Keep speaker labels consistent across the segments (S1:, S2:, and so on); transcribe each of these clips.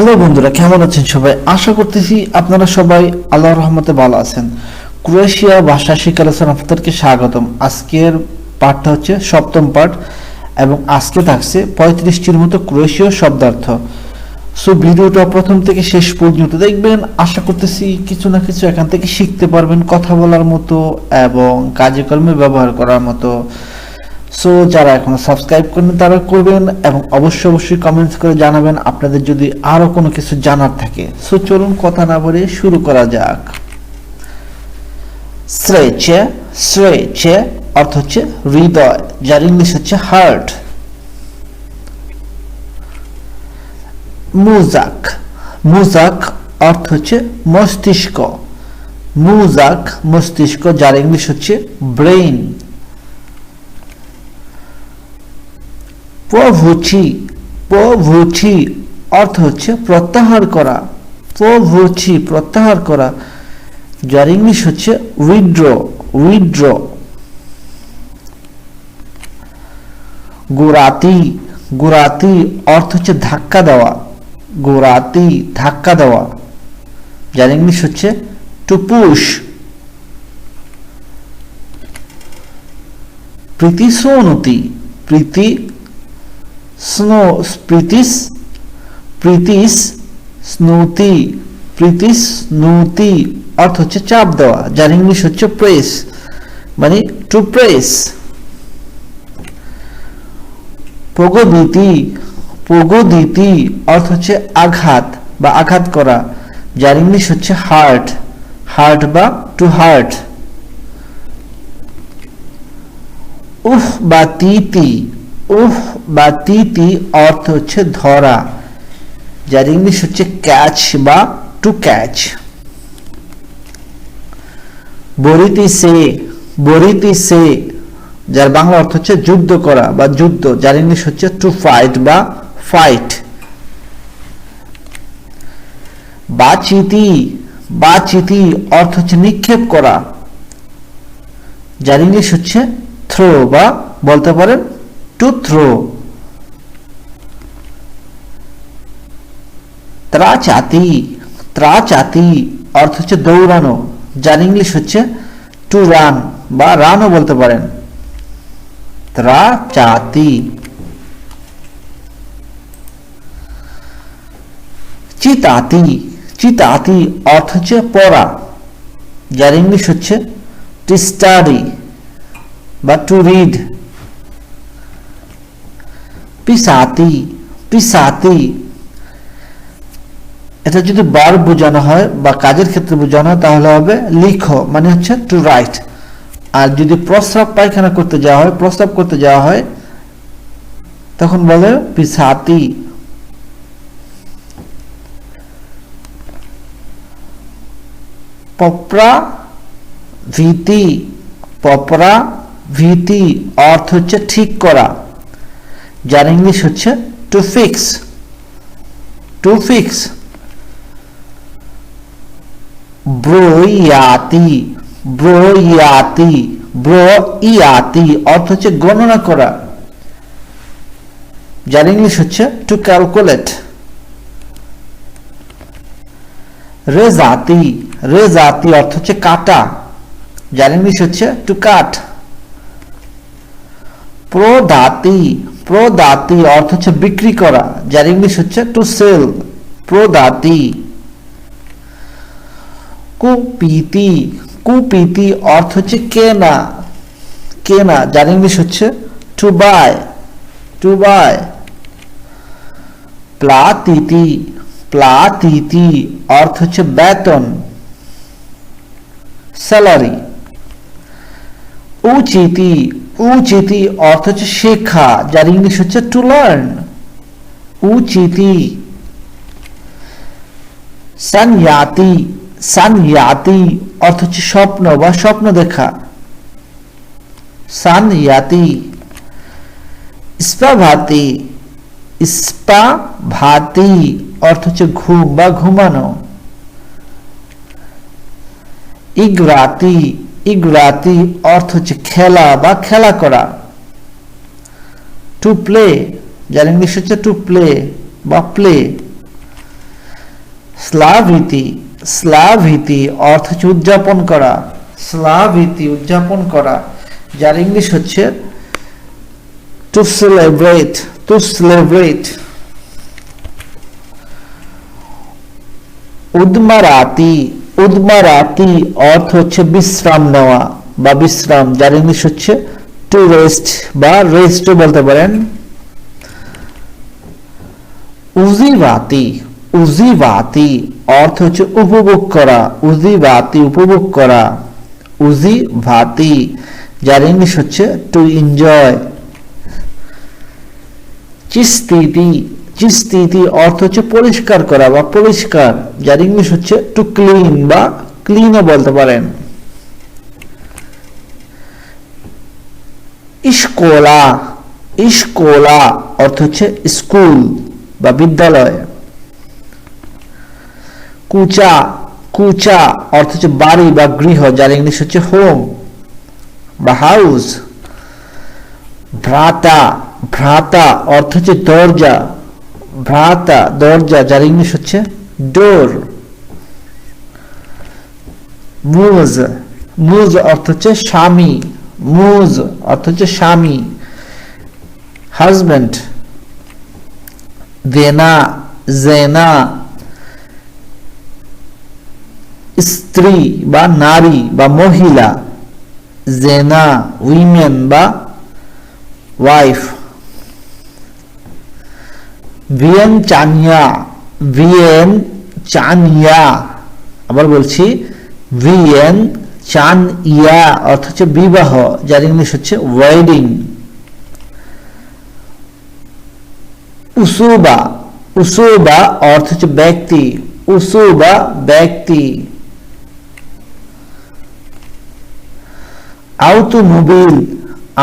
S1: Hello বন্ধুরা, কেমন আছেন সবাই? আশা করতেছি আপনারা সবাই আল্লাহর রহমতে ভালো আছেন। ক্রোয়েশিয়া ভাষা শিক্ষালোচনা আপনাদেরকে স্বাগতম। আজকের পাঠটা হচ্ছে সপ্তম পাঠ এবং আজকে থাকছে পঁয়ত্রিশটির মতো ক্রোয়েশীয় শব্দার্থ। সো ভিডিওটা প্রথম থেকে শেষ পর্যন্ত দেখবেন। আশা করতেছি কিছু না কিছু এখান থেকে শিখতে পারবেন কথা বলার মতো এবং কাজে কর্মে ব্যবহার করার মতো। সো যারা এখনও সাবস্ক্রাইব করেন তারা করবেন এবং অবশ্যই অবশ্যই কমেন্টস করে জানাবেন আপনাদের যদি আরও কোনো কিছু জানার থাকে। সো চলুন কথা না বলে শুরু করা যাক। শ্রেচে শ্রেচে অর্থ হচ্ছে হৃদয়, যার ইংলিশ হচ্ছে হার্ট মুজাক মুজাক অর্থ হচ্ছে মস্তিষ্ক। মুজাক, মস্তিষ্ক, যার ইংলিশ হচ্ছে ব্রেইন। প্রভুচি প্রভুচি অর্থ হচ্ছে প্রত্যাহার করা। প্রভুচি, প্রত্যাহার করা। যার ইংলিশ হচ্ছে উইড্র উইড্র গোরাতি গোরাতি অর্থ হচ্ছে ধাক্কা দেওয়া। গোরাতি, ধাক্কা দেওয়া। যার ইংলিশ হচ্ছে টু পুশ প্রীতি সোনতি প্রীতি স্নো প্রীতিস প্রীতিস স্নুতি প্রীতিস স্নুতি, অর্থ হচ্ছে চাপ দেওয়া, যার ইংলিশ হচ্ছে প্রেস মানে টু প্রেস প্রগদিতি প্রগদিতি, অর্থ হচ্ছে আঘাত বা আঘাত করা, যার ইংলিশ হচ্ছে হার্ট হার্ট বা টু হার্ট উহ বা তিতি উহ বা তিতি অর্থ হচ্ছে ধরা, যার ইংলিশ হচ্ছে ক্যাচ বা টু ক্যাচ বরিতি সে বরিতি সে, যার বাংলা অর্থ হচ্ছে যুদ্ধ করা বা যুদ্ধ, যার ইংলিশ হচ্ছে টু ফাইট বা ফাইট বাচিতি বাচিতি অর্থ হচ্ছে নিক্ষেপ করা, যার ইংলিশ হচ্ছে থ্রো বা বলতে পারেন টু থ্রো ত্রাচাতি ত্রাচাতি অর্থ হচ্ছে দৌড়ানো, যার ইংলিশ হচ্ছে টু রান বা রানও বলতে পারেন। ত্রাচাতি। চিতাতি চিতাতি অর্থ হচ্ছে পড়া, যার ইংলিশ হচ্ছে টু স্টাডি বা টু রিড পিসাতি পিসাতি। এটা যদি বার বোঝানো হয় বা কাজের ক্ষেত্রে বোঝানো হয়, তাহলে হবে লিখো মানে হচ্ছে টু রাইট আর যদি প্রস্রাব পায়খানা করতে যাওয়া হয়, প্রস্রাব করতে যাওয়া হয়, তখন বলে পিসাতি। পপরা ভীতি পপরা ভীতি, অর্থ হচ্ছে ঠিক করা। যার ইংলিশ হচ্ছে টু ফিক্স টু ফিক্স ব্রোয়াতি ব্রোয়াতি ব্রোয়াতি অর্থ হচ্ছে গণনা করা। যার ইংলিশ হচ্ছে টু ক্যালকুলেট রেজাতি রেজাতি অর্থ হচ্ছে কাটা। যার ইংলিশ হচ্ছে টু কাট প্রদাতি প্রদাতি অর্থ হচ্ছে বিক্রি করা, যার ইংলিশ হচ্ছে টু সেল প্রদাতি। কুপিতি কুপিতি অর্থ হচ্ছে কেনা কেনা, যার ইংলিশ হচ্ছে টু বাই টু বাই প্লাতিতি প্লাতিতি অর্থ হচ্ছে বেতন স্যালারি উচিতি উচিতি অর্থ হচ্ছে শেখা যার ইংলিশ হচ্ছে টু লার্ন উচিতি। সানয়াতি সানয়াতি অর্থ হচ্ছে স্বপ্ন বা স্বপ্ন দেখা। সানয়াতি। ইস্পাভাতি ইস্পাভাতি অর্থ হচ্ছে ঘুম বা ঘুমানো। ইগরাতি ইগরাতি অর্থ হচ্ছে খেলা বা খেলা করা। টু প্লে যার ইংলিশ হচ্ছে টু প্লে বা প্লে স্লাভিতি স্লাভিতি অর্থ হচ্ছে উদযাপন করা। স্লাভিতি, উদযাপন করা, যার ইংলিশ হচ্ছে টু সেলিব্রেট টু সেলিব্রেট উদ্মারাতি উদ্মারাতি অর্থ হচ্ছে বিশ্রাম নেওয়া বা বিশ্রাম, যার ইংলিশ হচ্ছে টু রেস্ট বা রেস্টও বলতে পারেন। উজিবাতি উজিবাতি অর্থ হচ্ছে উপভোগ করা উজিবাতি উপভোগ করা। উজি ভাতি যার ইংলিশ হচ্ছে টু এনজয় চিস্তিতি চিস্তিতি, অর্থ হচ্ছে পরিষ্কার করা বা পরিষ্কার, যার ইংলিশ হচ্ছে টু ক্লিন বা ক্লিনও বলতে পারেন। ইস্কোলা ইস্কোলা অর্থ হচ্ছে স্কুল বা বিদ্যালয়। কুচা কুচা অর্থ হচ্ছে বাড়ি বা গৃহ, যার ইংলিশ হচ্ছে হোম বা হাউস ভ্রাতা ভ্রাতা অর্থ হচ্ছে দরজা। ভ্রাতা, দরজা, যার ইংলিশ হচ্ছে ডোর মুজ মুজ অর্থ হচ্ছে স্বামী। মুজ অর্থ হচ্ছে স্বামী। হাজব্যান্ড দেনা জেনা স্ত্রী বা নারী বা মহিলা। জেনা উইমেন বা ওয়াইফ ভিয়েন চানিয়া ভিয়েন চানিয়া আবার বলছি, ভিয়েন চান ইয়া অর্থ হচ্ছে বিবাহ, যার ইংলিশ হচ্ছে ওয়েডিং উসুবা উসুবা অর্থ হচ্ছে ব্যক্তি, উসুবা ব্যক্তি। আউটোমোবিল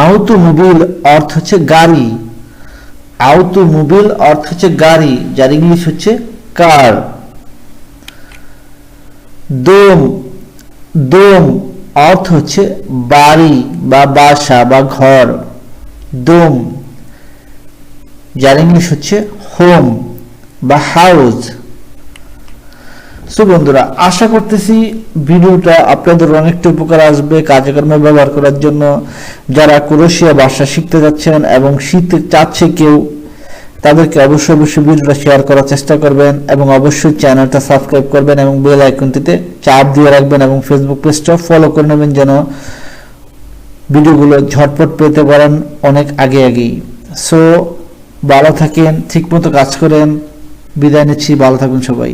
S1: আউটোমোবিল অর্থ হচ্ছে গাড়ি। আউটোমোবিল অর্থ হচ্ছে গাড়ি, যার ইংলিশ হচ্ছে কার। দোম দোম অর্থ হচ্ছে বাড়ি বা বাসা বা ঘর। দোম, যার ইংলিশ হচ্ছে হোম বা হাউস। সো বন্ধুরা, আশা করতেছি ভিডিওটা আপনাদের অনেকটা উপকার আসবে, কাজকর্মে ব্যবহার করার জন্য। যারা ক্রোশিয়া ভাষা শিখতে যাচ্ছেন এবং শিখতে চাচ্ছে কেউ, তাদেরকে অবশ্যই অবশ্যই ভিডিওটা শেয়ার করার চেষ্টা করবেন এবং অবশ্যই চ্যানেলটা সাবস্ক্রাইব করবেন এবং বেল আইকনটিতে চাপ দিয়ে রাখবেন এবং ফেসবুক পেজটা ফলো করে নেবেন যেন ভিডিওগুলো ঝটপট পেতে পারেন অনেক আগে আগেই। সো ভালো থাকেন, ঠিকমতো কাজ করেন। বিদায় নিচ্ছি, ভালো থাকুন সবাই।